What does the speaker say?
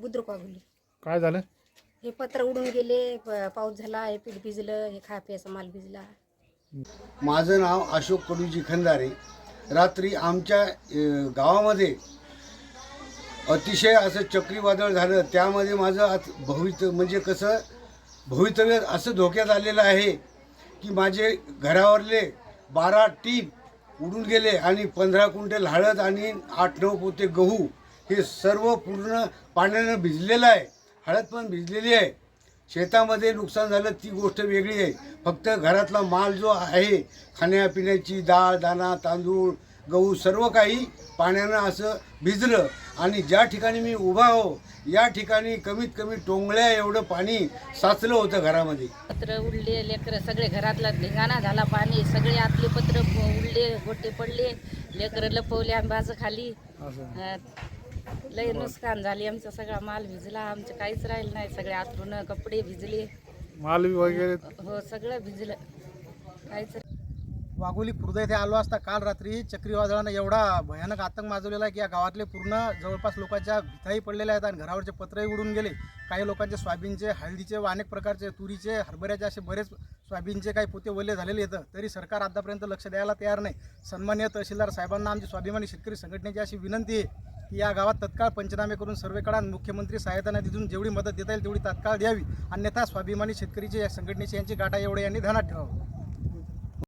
बुद्रुक काय झालं? हे पत्र उडून गेले प- पाऊस झाला हे पीठ भिजलं हे खा प्यायचा माल भिजला. माझं नाव अशोक कडूजी खंदारे. रात्री आमच्या गावामध्ये अतिशय असं चक्रीवादळ झालं. त्यामध्ये माझं आज भवित म्हणजे कसं भवितव्य असं धोक्यात आलेलं आहे की माझे घरावरले बारा टीप उडून गेले आणि पंधरा क्विंटल हळद आणि आठ नऊ पोते गहू हे सर्व पूर्ण पाण्यानं भिजलेलं आहे. हळद पण भिजलेली आहे. शेतामध्ये नुकसान झालं ती गोष्ट वेगळी आहे. फक्त घरातला माल जो आहे खाण्यापिण्याची डाळ दाणा तांदूळ गहू सर्व काही पाण्यानं असं भिजलं आणि ज्या ठिकाणी मी उभा हो या ठिकाणी कमीत कमी टोंगळ्या एवढं पाणी साचलं होतं घरामध्ये. पत्र उडले लेकर सगळे घरातला धिंगाणा झाला पाणी सगळे आतले पत्र उडले गोटे पडले लेकर लपवले बाजू खाली. लय नुकसान झाले आमचा सगळा माल भिजला आमचं काहीच राहिलं नाही सगळे आतरून कपडे भिजले. माल वगैरे हो सगळं भिजलं. काहीच वाघोली खुर्द येथे आलो असता काल रात्री. चक्रीवादळानं एवढा भयानक आतंक माजवलेला आहे की या गावातले पूर्ण जवळपास लोकांच्या भिताही पडलेल्या आहेत आणि घरावरचे पत्रही उडून गेले. काही लोकांचे सोयाबीनचे हळदीचे व अनेक प्रकारचे तुरीचे हरभऱ्याचे असे बरेच सोयाबीनचे काही पोते वल्ले झालेले येतं तरी सरकार आतापर्यंत लक्ष द्यायला तयार नाही. सन्मान्य तहसीलदार साहेबांना आमची स्वाभिमानी शेतकरी संघटनेची अशी विनंती आहे की या गावात तत्काळ पंचनामे करून सर्वे करा मुख्यमंत्री सहायता निधीतून जेवढी मदत देता येईल तेवढी तात्काळ द्यावी. अन्यथा स्वाभिमानी शेतकरीची या संघटनेची यांची गाठा एवढे यांनी ध्यानात ठेवावं.